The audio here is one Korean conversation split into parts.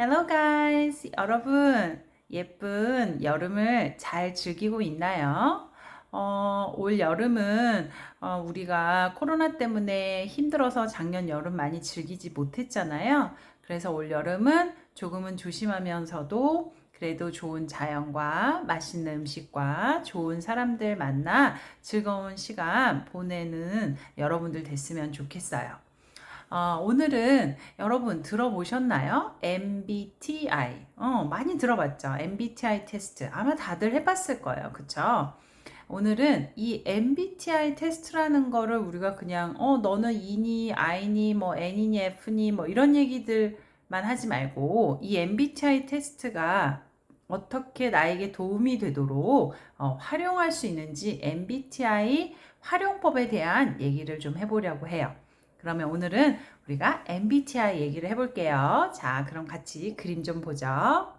Hello guys! 여러분, 예쁜 여름을 잘 즐기고 있나요? 어, 올 여름은 어, 우리가 코로나 때문에 힘들어서 작년 여름 많이 즐기지 못했잖아요. 그래서 올 여름은 조금은 조심하면서도 그래도 좋은 자연과 맛있는 음식과 좋은 사람들 만나 즐거운 시간 보내는 여러분들 됐으면 좋겠어요. 어, 오늘은 여러분 들어보셨나요? MBTI. 어, 많이 들어봤죠? MBTI 테스트. 아마 다들 해봤을 거예요. 그쵸? 오늘은 이 MBTI 테스트라는 거를 우리가 그냥, 어, 너는 E니, I니, 뭐 N이니, F니, 뭐 이런 얘기들만 하지 말고, 이 MBTI 테스트가 어떻게 나에게 도움이 되도록 어, 활용할 수 있는지 MBTI 활용법에 대한 얘기를 좀 해보려고 해요. 그러면 오늘은 우리가 MBTI 얘기를 해볼게요. 자, 그럼 같이 그림 좀 보죠.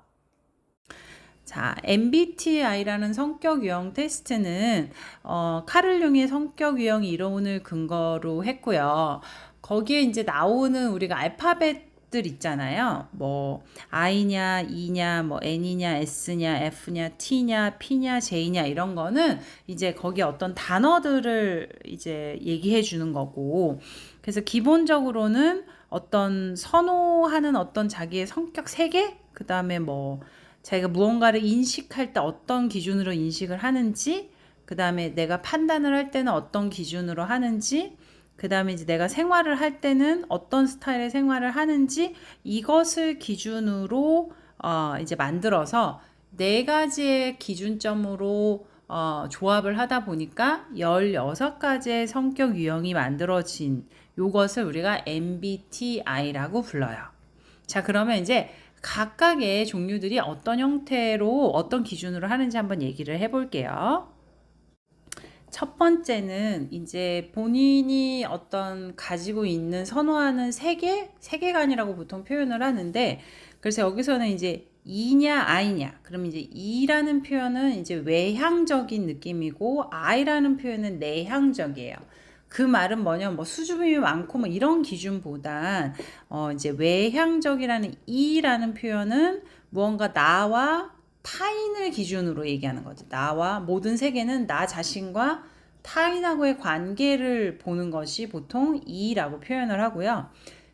자, MBTI라는 성격 유형 테스트는 어, 카를 융의 성격 유형 이론을 근거로 했고요. 거기에 이제 나오는 우리가 알파벳 들 있잖아요. 뭐 I냐, E냐, 뭐 N이냐, S냐, F냐, T냐, P냐, J냐 이런 거는 이제 거기에 어떤 단어들을 이제 얘기해 주는 거고 그래서 기본적으로는 어떤 선호하는 어떤 자기의 성격 세계, 그 다음에 뭐 자기가 무언가를 인식할 때 어떤 기준으로 인식을 하는지, 그 다음에 내가 판단을 할 때는 어떤 기준으로 하는지, 그 다음에 이제 내가 생활을 할 때는 어떤 스타일의 생활을 하는지 이것을 기준으로 어 이제 만들어서 네 가지의 기준점으로 어 조합을 하다 보니까 16가지의 성격 유형이 만들어진 요것을 우리가 MBTI라고 불러요. 자, 그러면 이제 각각의 종류들이 어떤 형태로 어떤 기준으로 하는지 한번 얘기를 해볼게요. 첫 번째는 이제 본인이 어떤 가지고 있는 선호하는 세계, 세계관이라고 보통 표현을 하는데, 그래서 여기서는 이제 이냐 아이냐. 그럼 이제 이라는 표현은 이제 외향적인 느낌이고 아이라는 표현은 내향적이에요. 그 말은 뭐냐, 뭐 수줍음이 많고 뭐 이런 기준보단 어 이제 외향적이라는 이라는 표현은 무언가 나와 타인을 기준으로 얘기하는 거지. 나와 모든 세계는 나 자신과 타인하고의 관계를 보는 것이 보통 이라고 표현을 하고요.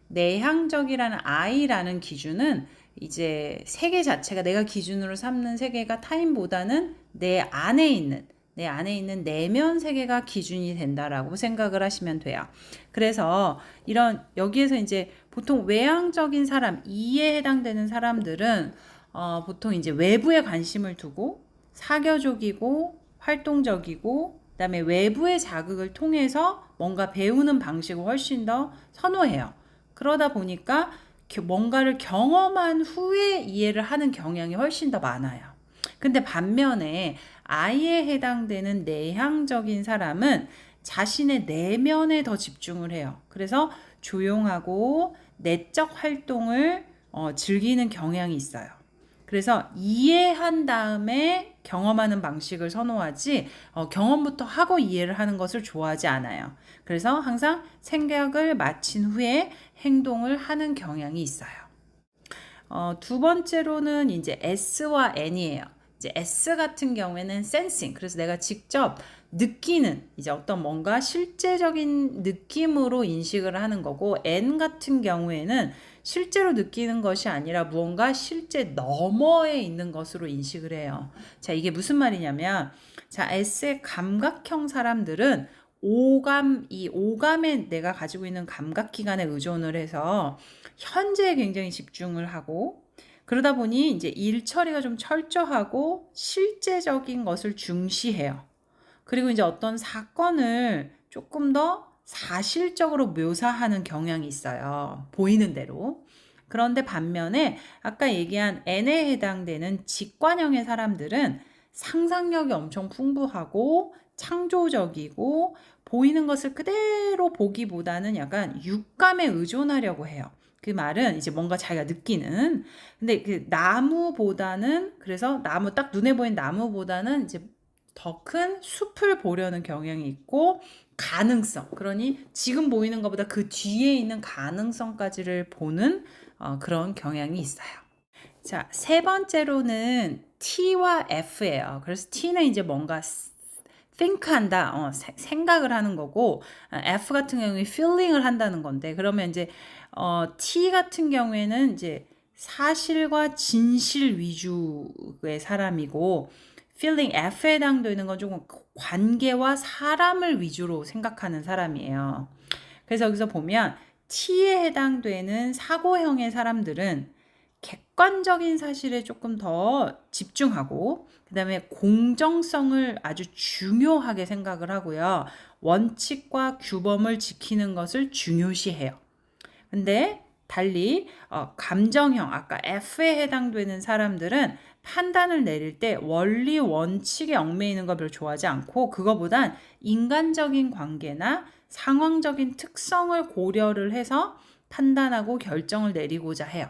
내향적이라는 아이라는 기준은 이제 세계 자체가 내가 기준으로 삼는 세계가 타인보다는 내 안에 있는 내 안에 있는 내면 세계가 기준이 된다라고 생각을 하시면 돼요. 그래서 이런 여기에서 이제 보통 외향적인 사람, 이에 해당되는 사람들은 어, 보통 이제 외부에 관심을 두고 사교적이고 활동적이고 그다음에 외부의 자극을 통해서 뭔가 배우는 방식을 훨씬 더 선호해요. 그러다 보니까 뭔가를 경험한 후에 이해를 하는 경향이 훨씬 더 많아요. 근데 반면에 아이에 해당되는 내향적인 사람은 자신의 내면에 더 집중을 해요. 그래서 조용하고 내적 활동을 어, 즐기는 경향이 있어요. 그래서 이해한 다음에 경험하는 방식을 선호하지 어, 경험부터 하고 이해를 하는 것을 좋아하지 않아요. 그래서 항상 생각을 마친 후에 행동을 하는 경향이 있어요. 어, 두 번째로는 이제 S와 N이에요. 이제 S 같은 경우에는 센싱. 그래서 내가 직접 느끼는 이제 어떤 뭔가 실제적인 느낌으로 인식을 하는 거고 N 같은 경우에는 실제로 느끼는 것이 아니라 무언가 실제 너머에 있는 것으로 인식을 해요. 자, 이게 무슨 말이냐면 자, S의 감각형 사람들은 오감, 이 오감에 내가 가지고 있는 감각 기관에 의존을 해서 현재에 굉장히 집중을 하고 그러다 보니 이제 일 처리가 좀 철저하고 실제적인 것을 중시해요. 그리고 이제 어떤 사건을 조금 더 사실적으로 묘사하는 경향이 있어요. 보이는 대로. 그런데 반면에 아까 얘기한 N에 해당되는 직관형의 사람들은 상상력이 엄청 풍부하고 창조적이고 보이는 것을 그대로 보기보다는 약간 육감에 의존하려고 해요. 그 말은 이제 뭔가 자기가 느끼는 근데 그 나무보다는 그래서 나무 딱 눈에 보이는 나무보다는 이제 더 큰 숲을 보려는 경향이 있고 가능성 그러니 지금 보이는 것보다 그 뒤에 있는 가능성까지를 보는 어, 그런 경향이 있어요. 자, 세 번째로는 T와 F예요. 그래서 T는 이제 뭔가 think 한다, 어, 세, 생각을 하는 거고, 아, F 같은 경우에 feeling을 한다는 건데, 그러면 이제, 어, T 같은 경우에는 이제 사실과 진실 위주의 사람이고, feeling F에 해당되는 건 조금 관계와 사람을 위주로 생각하는 사람이에요. 그래서 여기서 보면 T에 해당되는 사고형의 사람들은 객관적인 사실에 조금 더 집중하고 그다음에 공정성을 아주 중요하게 생각을 하고요. 원칙과 규범을 지키는 것을 중요시해요. 근데 달리 어, 감정형 아까 F에 해당되는 사람들은 판단을 내릴 때 원리 원칙에 얽매이는 걸 별로 좋아하지 않고 그거보단 인간적인 관계나 상황적인 특성을 고려를 해서 판단하고 결정을 내리고자 해요.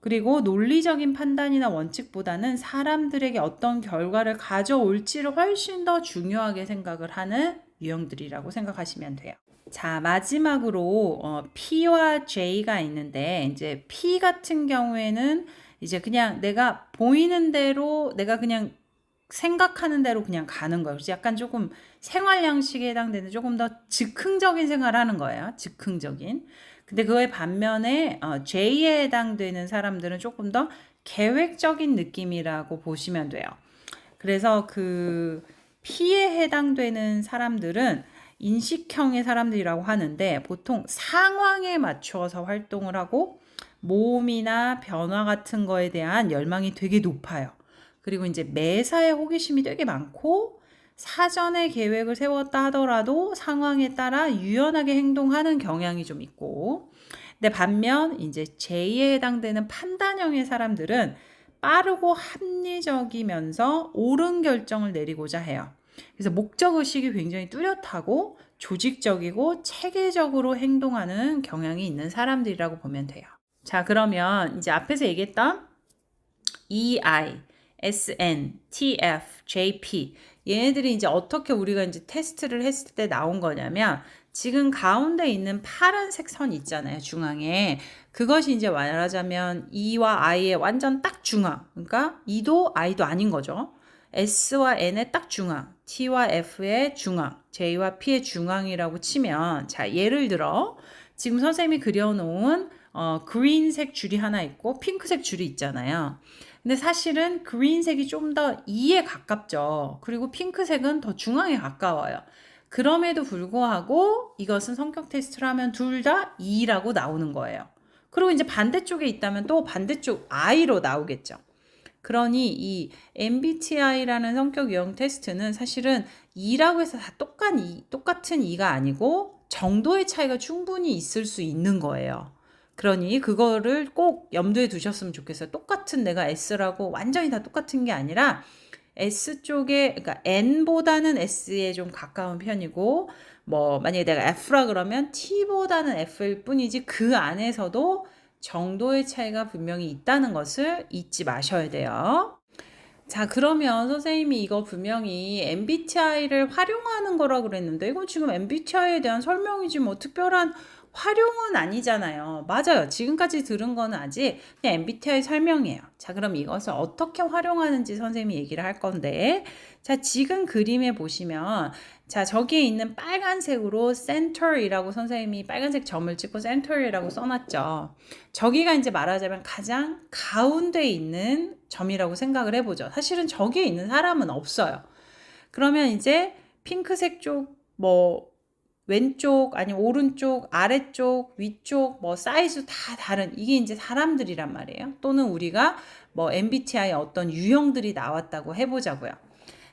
그리고 논리적인 판단이나 원칙보다는 사람들에게 어떤 결과를 가져올지를 훨씬 더 중요하게 생각을 하는 유형들이라고 생각하시면 돼요. 자, 마지막으로 어, P와 J가 있는데 이제 P 같은 경우에는 이제 그냥 내가 보이는 대로 내가 그냥 생각하는 대로 그냥 가는 거예요. 그래서 약간 조금 생활 양식에 해당되는 조금 더 즉흥적인 생활을 하는 거예요. 즉흥적인. 근데 그거에 반면에 어, J에 해당되는 사람들은 조금 더 계획적인 느낌이라고 보시면 돼요. 그래서 그 P에 해당되는 사람들은 인식형의 사람들이라고 하는데 보통 상황에 맞추어서 활동을 하고 모험이나 변화 같은 거에 대한 열망이 되게 높아요. 그리고 이제 매사에 호기심이 되게 많고 사전에 계획을 세웠다 하더라도 상황에 따라 유연하게 행동하는 경향이 좀 있고 근데 반면 이제 J에 해당되는 판단형의 사람들은 빠르고 합리적이면서 옳은 결정을 내리고자 해요. 그래서 목적 의식이 굉장히 뚜렷하고 조직적이고 체계적으로 행동하는 경향이 있는 사람들이라고 보면 돼요. 자, 그러면 이제 앞에서 얘기했던 EI, SN, TF, JP 얘네들이 이제 어떻게 우리가 이제 테스트를 했을 때 나온 거냐면 지금 가운데 있는 파란색 선 있잖아요. 중앙에. 그것이 이제 말하자면 E와 I의 완전 딱 중앙. 그러니까 E도 I도 아닌 거죠. S와 N의 딱 중앙. T와 F의 중앙. J와 P의 중앙이라고 치면 자, 예를 들어 지금 선생님이 그려놓은 어, 그린색 줄이 하나 있고 핑크색 줄이 있잖아요. 근데 사실은 그린색이 좀 더 2에 가깝죠. 그리고 핑크색은 더 중앙에 가까워요. 그럼에도 불구하고 이것은 성격 테스트를 하면 둘 다 2라고 나오는 거예요. 그리고 이제 반대쪽에 있다면 또 반대쪽 I로 나오겠죠. 그러니 이 MBTI라는 성격 유형 테스트는 사실은 2라고 해서 다 똑같은 2, 똑같은 2가 아니고 정도의 차이가 충분히 있을 수 있는 거예요. 그러니 그거를 꼭 염두에 두셨으면 좋겠어요. 똑같은 내가 S라고 완전히 다 똑같은 게 아니라 S 쪽에 그러니까 N보다는 S에 좀 가까운 편이고 뭐 만약에 내가 F라 그러면 T보다는 F일 뿐이지 그 안에서도 정도의 차이가 분명히 있다는 것을 잊지 마셔야 돼요. 자, 그러면 선생님이 이거 분명히 MBTI를 활용하는 거라 그랬는데 이건 지금 MBTI에 대한 설명이지 뭐 특별한 활용은 아니잖아요. 맞아요. 지금까지 들은 거는 아직 그냥 MBTI 설명이에요. 자, 그럼 이것을 어떻게 활용하는지 선생님이 얘기를 할 건데, 자, 지금 그림에 보시면, 자, 저기에 있는 빨간색으로 center이라고 선생님이 빨간색 점을 찍고 center이라고 써놨죠. 저기가 이제 말하자면 가장 가운데 있는 점이라고 생각을 해보죠. 사실은 저기에 있는 사람은 없어요. 그러면 이제 핑크색 쪽, 뭐, 왼쪽, 아니 오른쪽, 아래쪽, 위쪽, 뭐 사이즈 다 다른 이게 이제 사람들이란 말이에요. 또는 우리가 뭐 MBTI 어떤 유형들이 나왔다고 해보자고요.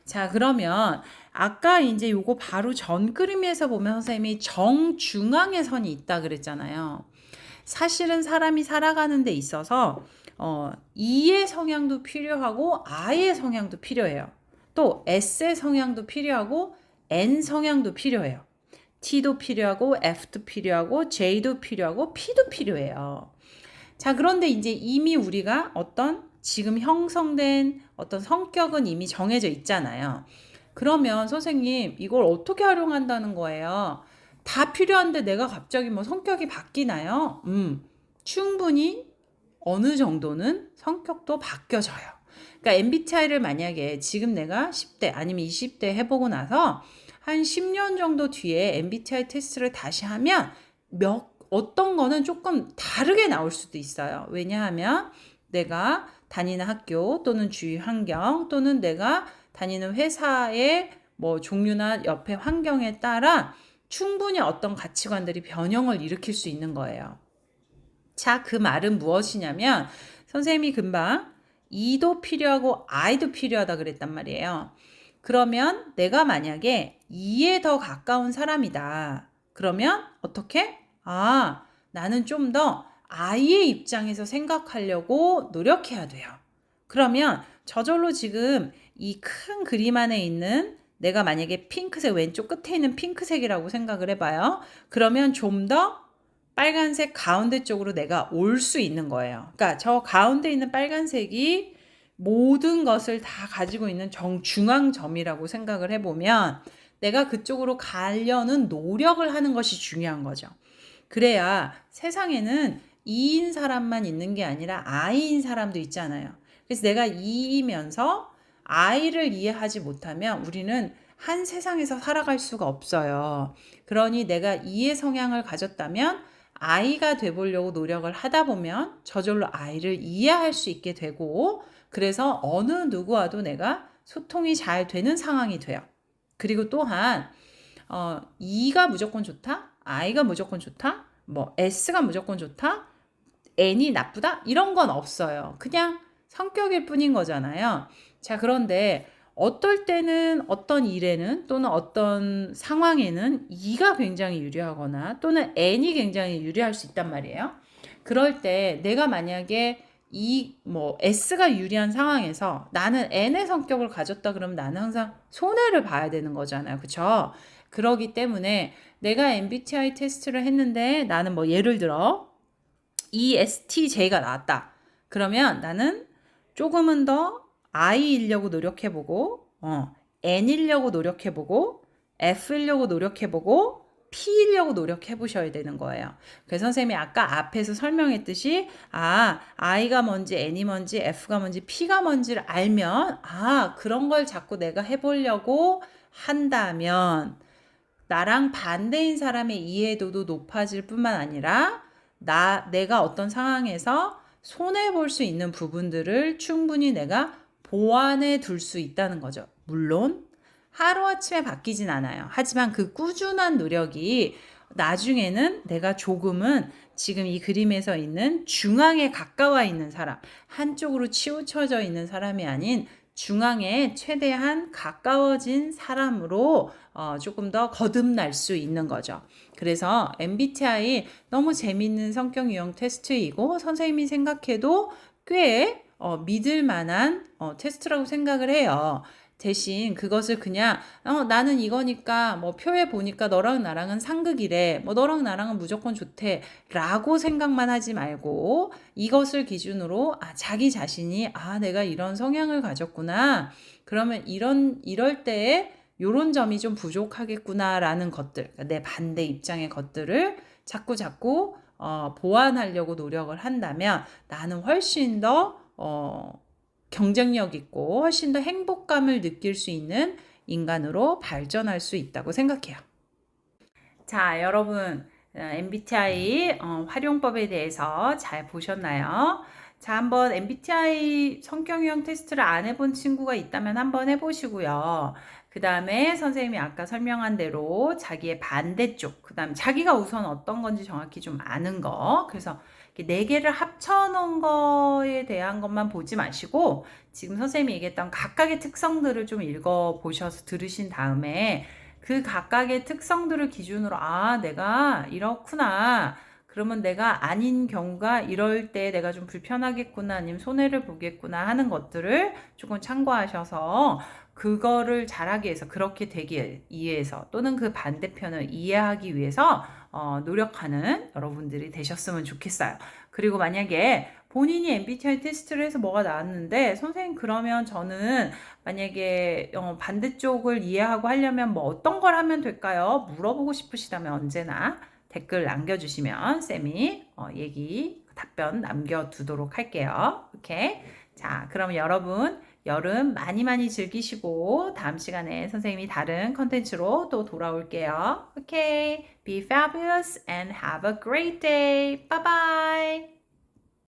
자, 그러면 아까 이제 요거 바로 전 그림에서 보면 선생님이 정중앙에 선이 있다 그랬잖아요. 사실은 사람이 살아가는 데 있어서 어, E의 성향도 필요하고 I의 성향도 필요해요. 또 S의 성향도 필요하고 N 성향도 필요해요. T도 필요하고 F도 필요하고 J도 필요하고 P도 필요해요. 자, 그런데 이제 이미 우리가 어떤 지금 형성된 어떤 성격은 이미 정해져 있잖아요. 그러면 선생님, 이걸 어떻게 활용한다는 거예요? 다 필요한데 내가 갑자기 뭐 성격이 바뀌나요? 음, 충분히 어느 정도는 성격도 바뀌어져요. 그러니까 MBTI를 만약에 지금 내가 10대 아니면 20대 해보고 나서 한 10년 정도 뒤에 MBTI 테스트를 다시 하면 몇 어떤 거는 조금 다르게 나올 수도 있어요. 왜냐하면 내가 다니는 학교 또는 주위 환경 또는 내가 다니는 회사의 뭐 종류나 옆에 환경에 따라 충분히 어떤 가치관들이 변형을 일으킬 수 있는 거예요. 자, 그 말은 무엇이냐면 선생님이 금방 이도 필요하고 아이도 필요하다 그랬단 말이에요. 그러면 내가 만약에 이에 더 가까운 사람이다. 그러면 어떻게? 아, 나는 좀 더 아이의 입장에서 생각하려고 노력해야 돼요. 그러면 저절로 지금 이 큰 그림 안에 있는 내가 만약에 핑크색 왼쪽 끝에 있는 핑크색이라고 생각을 해봐요. 그러면 좀 더 빨간색 가운데 쪽으로 내가 올 수 있는 거예요. 그러니까 저 가운데 있는 빨간색이 모든 것을 다 가지고 있는 정중앙점이라고 생각을 해보면 내가 그쪽으로 가려는 노력을 하는 것이 중요한 거죠. 그래야 세상에는 이인 사람만 있는 게 아니라 아이인 사람도 있잖아요. 그래서 내가 이이면서 아이를 이해하지 못하면 우리는 한 세상에서 살아갈 수가 없어요. 그러니 내가 이의 성향을 가졌다면 아이가 돼보려고 노력을 하다 보면 저절로 아이를 이해할 수 있게 되고 그래서 어느 누구와도 내가 소통이 잘 되는 상황이 돼요. 그리고 또한 어, E가 무조건 좋다, I가 무조건 좋다, 뭐 S가 무조건 좋다, N이 나쁘다 이런 건 없어요. 그냥 성격일 뿐인 거잖아요. 자 그런데 어떨 때는 어떤 일에는 또는 어떤 상황에는 E가 굉장히 유리하거나 또는 N이 굉장히 유리할 수 있단 말이에요. 그럴 때 내가 만약에 이 뭐 S가 유리한 상황에서 나는 N의 성격을 가졌다 그러면 나는 항상 손해를 봐야 되는 거잖아요. 그쵸? 그러기 때문에 내가 MBTI 테스트를 했는데 나는 뭐 예를 들어 ESTJ가 나왔다. 그러면 나는 조금은 더 I이려고 노력해보고, 어, N이려고 노력해보고, F이려고 노력해보고, P이려고 노력해보셔야 되는 거예요. 그래서 선생님이 아까 앞에서 설명했듯이, 아, I가 뭔지, N이 뭔지, F가 뭔지, P가 뭔지를 알면, 아, 그런 걸 자꾸 내가 해보려고 한다면, 나랑 반대인 사람의 이해도도 높아질 뿐만 아니라, 나, 내가 어떤 상황에서 손해볼 수 있는 부분들을 충분히 내가 보완해 둘 수 있다는 거죠. 물론 하루아침에 바뀌진 않아요. 하지만 그 꾸준한 노력이 나중에는 내가 조금은 지금 이 그림에서 있는 중앙에 가까워 있는 사람, 한쪽으로 치우쳐져 있는 사람이 아닌 중앙에 최대한 가까워진 사람으로 어, 조금 더 거듭날 수 있는 거죠. 그래서 MBTI 너무 재밌는 성격 유형 테스트이고 선생님이 생각해도 꽤 어, 믿을 만한 어, 테스트라고 생각을 해요. 대신 그것을 그냥 어, 나는 이거니까 뭐 표에 보니까 너랑 나랑은 상극이래. 뭐 너랑 나랑은 무조건 좋대. 라고 생각만 하지 말고 이것을 기준으로 아, 자기 자신이 아, 내가 이런 성향을 가졌구나. 그러면 이런 이럴 때에 요런 점이 좀 부족하겠구나라는 것들, 그러니까 내 반대 입장의 것들을 자꾸 자꾸 어, 보완하려고 노력을 한다면 나는 훨씬 더 어, 경쟁력 있고 훨씬 더 행복감을 느낄 수 있는 인간으로 발전할 수 있다고 생각해요. 자, 여러분 MBTI 어, 활용법에 대해서 잘 보셨나요? 자, 한번 MBTI 성격 유형 테스트를 안 해본 친구가 있다면 한번 해보시고요. 그 다음에 선생님이 아까 설명한 대로 자기의 반대쪽, 그 다음에 자기가 우선 어떤 건지 정확히 좀 아는 거. 그래서 네 개를 합쳐놓은 거에 대한 것만 보지 마시고 지금 선생님이 얘기했던 각각의 특성들을 좀 읽어보셔서 들으신 다음에 그 각각의 특성들을 기준으로 아, 내가 이렇구나. 그러면 내가 아닌 경우가 이럴 때 내가 좀 불편하겠구나 아니면 손해를 보겠구나 하는 것들을 조금 참고하셔서 그거를 잘하기 위해서 그렇게 되기 위해서 또는 그 반대편을 이해하기 위해서 어, 노력하는 여러분들이 되셨으면 좋겠어요. 그리고 만약에 본인이 MBTI 테스트를 해서 뭐가 나왔는데 선생님 그러면 저는 만약에 어, 반대쪽을 이해하고 하려면 뭐 어떤 걸 하면 될까요? 물어보고 싶으시다면 언제나 댓글 남겨주시면 쌤이 어, 얘기 답변 남겨두도록 할게요. 오케이. 자, 그럼 여러분 여름 많이 많이 즐기시고 다음 시간에 선생님이 다른 컨텐츠로 또 돌아올게요. 오케이. Be fabulous and have a great day. Bye bye.